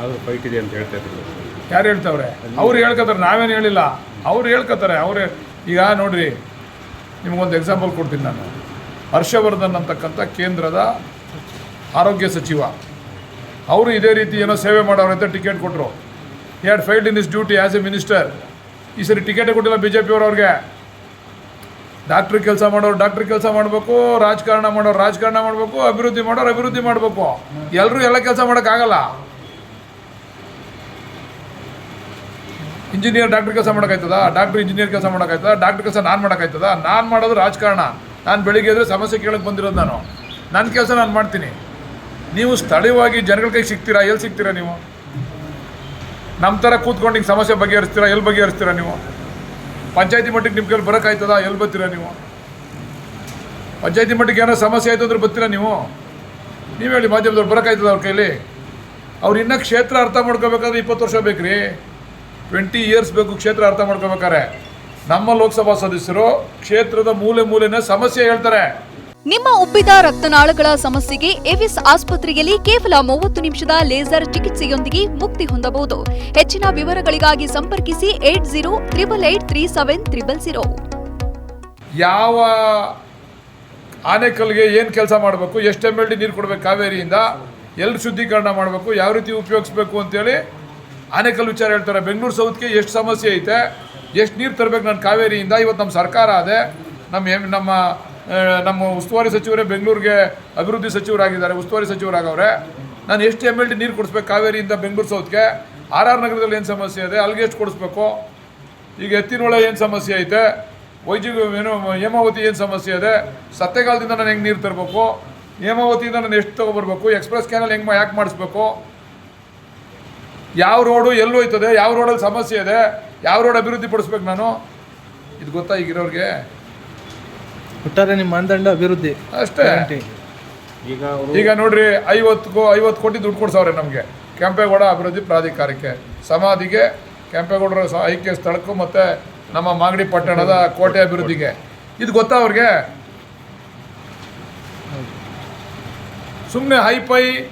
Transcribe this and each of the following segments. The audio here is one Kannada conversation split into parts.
ಆದರೂ ಫೈಟ್ ಇದೆ ಅಂತ ಹೇಳ್ತಾ ಇದ್ರು. ಯಾರು ಹೇಳ್ತಾವ್ರೆ? ಅವ್ರು ಹೇಳ್ಕೊತಾರೆ ನಾವೇನು ಹೇಳಿಲ್ಲ. ಅವ್ರು ಹೇಳ್ಕೊತಾರೆ ಅವ್ರು ಈಗ ನೋಡ್ರಿ ನಿಮಗೊಂದು ಎಕ್ಸಾಂಪಲ್ ಕೊಡ್ತೀನಿ ನಾನು. ಹರ್ಷವರ್ಧನ್ ಅಂತಕ್ಕಂಥ ಕೇಂದ್ರದ ಆರೋಗ್ಯ ಸಚಿವ. ಅವರು ಇದೇ ರೀತಿ ಏನೋ ಸೇವೆ ಮಾಡೋರು ಅಂತ ಟಿಕೆಟ್ ಕೊಟ್ಟರು had failed in is duty as a minister ಈ ಸರಿ ಟಿಕೆಟೇ ಕೊಟ್ಟಿಲ್ಲ ಬಿ ಜೆ ಪಿಯವರು ಅವ್ರಿಗೆ. ಡಾಕ್ಟ್ರ್ ಕೆಲಸ ಮಾಡೋರು ಡಾಕ್ಟ್ರ್ ಕೆಲಸ ಮಾಡಬೇಕು ರಾಜಕಾರಣ ಮಾಡೋರು ರಾಜಕಾರಣ ಮಾಡಬೇಕು ಅಭಿವೃದ್ಧಿ ಮಾಡೋರು ಅಭಿವೃದ್ಧಿ ಮಾಡಬೇಕು. ಎಲ್ಲರೂ ಎಲ್ಲ ಕೆಲಸ ಮಾಡೋಕ್ಕಾಗಲ್ಲ. ಇಂಜಿನಿಯರ್ ಡಾಕ್ಟರ್ ಕೆಲಸ ಮಾಡೋಕ್ಕಾಯ್ತದ? ಡಾಕ್ಟರ್ ಇಂಜಿನಿಯರ್ ಕೆಲಸ ಮಾಡೋಕ್ಕಾಯ್ತದ? ಡಾಕ್ಟರ್ ಕೆಲಸ ನಾನು ಮಾಡೋಕ್ಕಾಯ್ತದ? ನಾನು ಮಾಡೋದು ರಾಜಕಾರಣ. ನಾನು ಬೆಳಿಗ್ಗೆ ಎದ್ರೆ ಸಮಸ್ಯೆ ಕೇಳಕ್ಕೆ ಬಂದಿರೋದು ನಾನು. ನನ್ನ ಕೆಲಸ ನಾನು ಮಾಡ್ತೀನಿ. ನೀವು ಸ್ಥಳೀಯವಾಗಿ ಜನಗಳ ಕೈಗೆ ಸಿಗ್ತೀರಾ? ಎಲ್ಲಿ ಸಿಗ್ತೀರಾ ನೀವು? ನಮ್ಮ ಥರ ಕೂತ್ಕೊಂಡು ಹಿಂಗೆ ಸಮಸ್ಯೆ ಬಗೆಹರಿಸ್ತೀರಾ? ಎಲ್ಲಿ ಬಗೆಹರಿಸ್ತೀರಾ ನೀವು? ಪಂಚಾಯತಿ ಮಟ್ಟಿಗೆ ನಿಮ್ಮ ಕೈಲಿ ಬರೋಕ್ಕಾಯ್ತದ? ಎಲ್ಲಿ ಬರ್ತೀರಾ ನೀವು? ಪಂಚಾಯತಿ ಮಟ್ಟಿಗೆ ಏನೋ ಸಮಸ್ಯೆ ಆಯಿತು ಅಂದ್ರೆ ಬರ್ತೀರಾ ನೀವು? ನೀವು ಹೇಳಿ ಮಾಧ್ಯಮದವ್ರು ಬರೋಕ್ಕಾಯ್ತದ ಅವ್ರ ಕೈಲಿ? ಅವ್ರು ಇನ್ನೂ ಕ್ಷೇತ್ರ ಅರ್ಥ ಮಾಡ್ಕೋಬೇಕಾದ್ರೆ ಇಪ್ಪತ್ತು ವರ್ಷ ಬೇಕ್ರಿ. ಟ್ವೆಂಟಿ ಇಯರ್ಸ್ ಬೇಕು ಕ್ಷೇತ್ರ ಅರ್ಥ ಮಾಡ್ಕೋಬೇಕಾರೆ ನಮ್ಮ ಲೋಕಸಭಾ ಸದಸ್ಯರು ಕ್ಷೇತ್ರದ ಮೂಲೆ ಮೂಲೆನ ಸಮಸ್ಯೆ ಹೇಳ್ತಾರೆ. ನಿಮ್ಮ ಉಬ್ಬಿದ ರಕ್ತನಾಳಗಳ ಸಮಸ್ಯೆಗೆ ಎವಿಸ್ ಆಸ್ಪತ್ರೆಯಲ್ಲಿ ಕೇವಲ ಮೂವತ್ತು ನಿಮಿಷದ ಲೇಸರ್ ಚಿಕಿತ್ಸೆಯೊಂದಿಗೆ ಮುಕ್ತಿ ಹೊಂದಬಹುದು. ಹೆಚ್ಚಿನ ವಿವರಗಳಿಗಾಗಿ ಸಂಪರ್ಕಿಸಿ eight zero triple eight three seven triple zero. ಯಾವ ಆನೆಕಲ್ಗೆ ಏನು ಕೆಲಸ ಮಾಡಬೇಕು ಎಷ್ಟು ಎಂ ಎಲ್ ಡಿ ನೀರು ಕೊಡಬೇಕು ಕಾವೇರಿಯಿಂದ ಎಲ್ಲಿ ಶುದ್ಧೀಕರಣ ಮಾಡಬೇಕು ಯಾವ ರೀತಿ ಉಪಯೋಗಿಸ್ಬೇಕು ಅಂತೇಳಿ ಆನೆಕಲ್ ವಿಚಾರ ಹೇಳ್ತಾರೆ, ಬೆಂಗಳೂರು ಸೌತ್ಗೆ ಎಷ್ಟು ಸಮಸ್ಯೆ ಐತೆ, ಎಷ್ಟು ನೀರು ತರಬೇಕು ನಾನು ಕಾವೇರಿಯಿಂದ ಇವತ್ತು ನಮ್ಮ ಸರ್ಕಾರ ಅದೇ ನಮ್ಮ ಎಂ ನಮ್ಮ ನಮ್ಮ ಉಸ್ತುವಾರಿ ಸಚಿವರೇ ಬೆಂಗಳೂರಿಗೆ ಅಭಿವೃದ್ಧಿ ಸಚಿವರಾಗಿದ್ದಾರೆ, ಉಸ್ತುವಾರಿ ಸಚಿವರಾಗವ್ರೆ. ನಾನು ಎಷ್ಟು ಎಂ ಎಲ್ ಡಿ ನೀರು ಕೊಡಿಸ್ಬೇಕು ಕಾವೇರಿಯಿಂದ ಬೆಂಗಳೂರು ಸೌತ್ಗೆ? ಆರ್ ಆರ್ ನಗರದಲ್ಲಿ ಏನು ಸಮಸ್ಯೆ ಇದೆ? ಅಲ್ಲಿಗೆ ಎಷ್ಟು ಕೊಡಿಸ್ಬೇಕು? ಈಗ ಎತ್ತಿನೊಳೆ ಏನು ಸಮಸ್ಯೆ ಐತೆ? ವೈಜಿ, ಏನು, ಹೇಮಾವತಿ ಏನು ಸಮಸ್ಯೆ ಇದೆ? ಸತ್ಯಗಾಲದಿಂದ ನಾನು ಹೆಂಗೆ ನೀರು ತರಬೇಕು? ಹೇಮಾವತಿಯಿಂದ ನಾನು ಎಷ್ಟು ತೊಗೊಬರ್ಬೇಕು? ಎಕ್ಸ್ಪ್ರೆಸ್ ಕ್ಯಾನಲ್ ಹೆಂಗೆ ಯಾಕೆ ಮಾಡಿಸ್ಬೇಕು? ಯಾವ ರೋಡು ಎಲ್ಲೋಯ್ತದೆ ಯಾವ ರೋಡಲ್ಲಿ ಸಮಸ್ಯೆ ಇದೆ ಯಾವ ರೋಡ್ ಅಭಿವೃದ್ಧಿ ಪಡಿಸ್ಬೇಕು ನಾನು? ಇದು ಗೊತ್ತಾ ಈಗಿರೋರಿಗೆ? ಒಟ್ಟಾರೆ ನಿಮ್ಮ ಮಾನದಂಡ ಅಭಿವೃದ್ಧಿ. ಅಷ್ಟೇ. ಈಗ ಈಗ ನೋಡ್ರಿ ಐವತ್ತು ಐವತ್ತು ಕೋಟಿ ದುಡ್ಡು ಕೊಡ್ಸವ್ರೆ ನಮಗೆ. ಕೆಂಪೇಗೌಡ ಅಭಿವೃದ್ಧಿ ಪ್ರಾಧಿಕಾರಕ್ಕೆ. ಸಮಾಧಿಗೆ ಕೆಂಪೇಗೌಡರ ಸ- ಐಕ್ಯ ಸ್ಥಳಕ್ಕೂ ಮತ್ತು ನಮ್ಮ ಮಾಗಡಿ ಪಟ್ಟಣದ ಕೋಟೆ ಅಭಿವೃದ್ಧಿಗೆ. ಇದು ಗೊತ್ತಾ ಅವ್ರಿಗೆ? ಸುಮ್ಮನೆ ಹೈಫೈ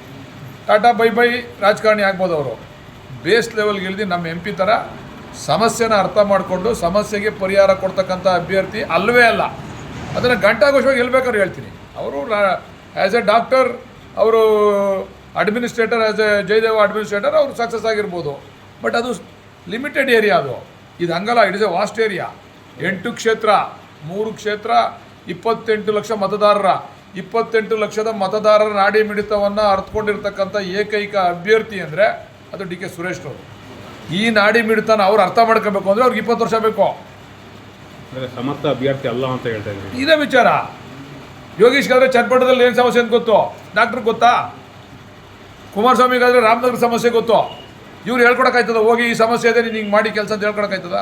ಟಾಟಾ ಬೈ ಬೈ ರಾಜಕಾರಣಿ ಆಗ್ಬೋದು ಅವರು. ಬೇಸ್ ಲೆವೆಲ್ಗೆ ಇಳಿದು ನಮ್ಮ ಎಂ ಪಿ ಥರ ಸಮಸ್ಯೆನ ಅರ್ಥ ಮಾಡಿಕೊಂಡು ಸಮಸ್ಯೆಗೆ ಪರಿಹಾರ ಕೊಡ್ತಕ್ಕಂಥ ಅಭ್ಯರ್ಥಿ ಅಲ್ಲವೇ ಅಲ್ಲ. ಅದನ್ನು ಗಂಟಾಘೋಷವಾಗಿ ಎಲ್ಲಿ ಬೇಕಾದ್ರೂ ಹೇಳ್ತೀನಿ. ಅವರು ಆ್ಯಸ್ ಎ ಡಾಕ್ಟರ್ ಅವರು administrator as a Jayadeva administrator ಅವರು ಸಕ್ಸಸ್ ಆಗಿರ್ಬೋದು. ಬಟ್ ಅದು ಲಿಮಿಟೆಡ್ ಏರಿಯಾ ಅದು. ಇದು ಹಂಗಲ್ಲ it is a vast area ಎಂಟು ಕ್ಷೇತ್ರ, ಮೂರು ಕ್ಷೇತ್ರ, ಇಪ್ಪತ್ತೆಂಟು ಲಕ್ಷ ಮತದಾರರ. ಇಪ್ಪತ್ತೆಂಟು ಲಕ್ಷದ ಮತದಾರರ ನಾಡಿ ಮಿಡಿತವನ್ನು ಅರ್ಥಕೊಂಡಿರ್ತಕ್ಕಂಥ ಏಕೈಕ ಅಭ್ಯರ್ಥಿ ಅಂದರೆ ಅದು ಡಿ ಕೆ ಸುರೇಶ್ ಅವರು. ಈ ನಾಡಿ ಮಿಡಿತನ ಅವ್ರು ಅರ್ಥ ಮಾಡ್ಕೋಬೇಕು ಅಂದರೆ ಅವ್ರಿಗೆ ಇಪ್ಪತ್ತು ವರ್ಷ ಬೇಕು. ಸಮರ್ಥ ಅಭ್ಯರ್ಥಿ ಅಲ್ಲ ಅಂತ ಹೇಳ್ತಾ ಇದ್ದೀವಿ. ಇದೇ ವಿಚಾರ. ಯೋಗೀಶ್ಗಾದ್ರೆ ಚಟ್ಪಟದಲ್ಲಿ ಏನು ಸಮಸ್ಯೆ ಅಂತ ಗೊತ್ತು? ಡಾಕ್ಟರ್ ಗೊತ್ತಾ? ಕುಮಾರಸ್ವಾಮಿಗಾದ್ರೆ ರಾಮನಗರ ಸಮಸ್ಯೆ ಗೊತ್ತು. ಇವ್ರು ಹೇಳ್ಕೊಡಕ್ಕಾಯ್ತದ? ಹೋಗಿ ಈ ಸಮಸ್ಯೆ ಇದೆ ನೀನು ಹಿಂಗೆ ಮಾಡಿ ಕೆಲಸ ಅಂತ ಹೇಳ್ಕೊಡಕ್ಕಾಯ್ತದ?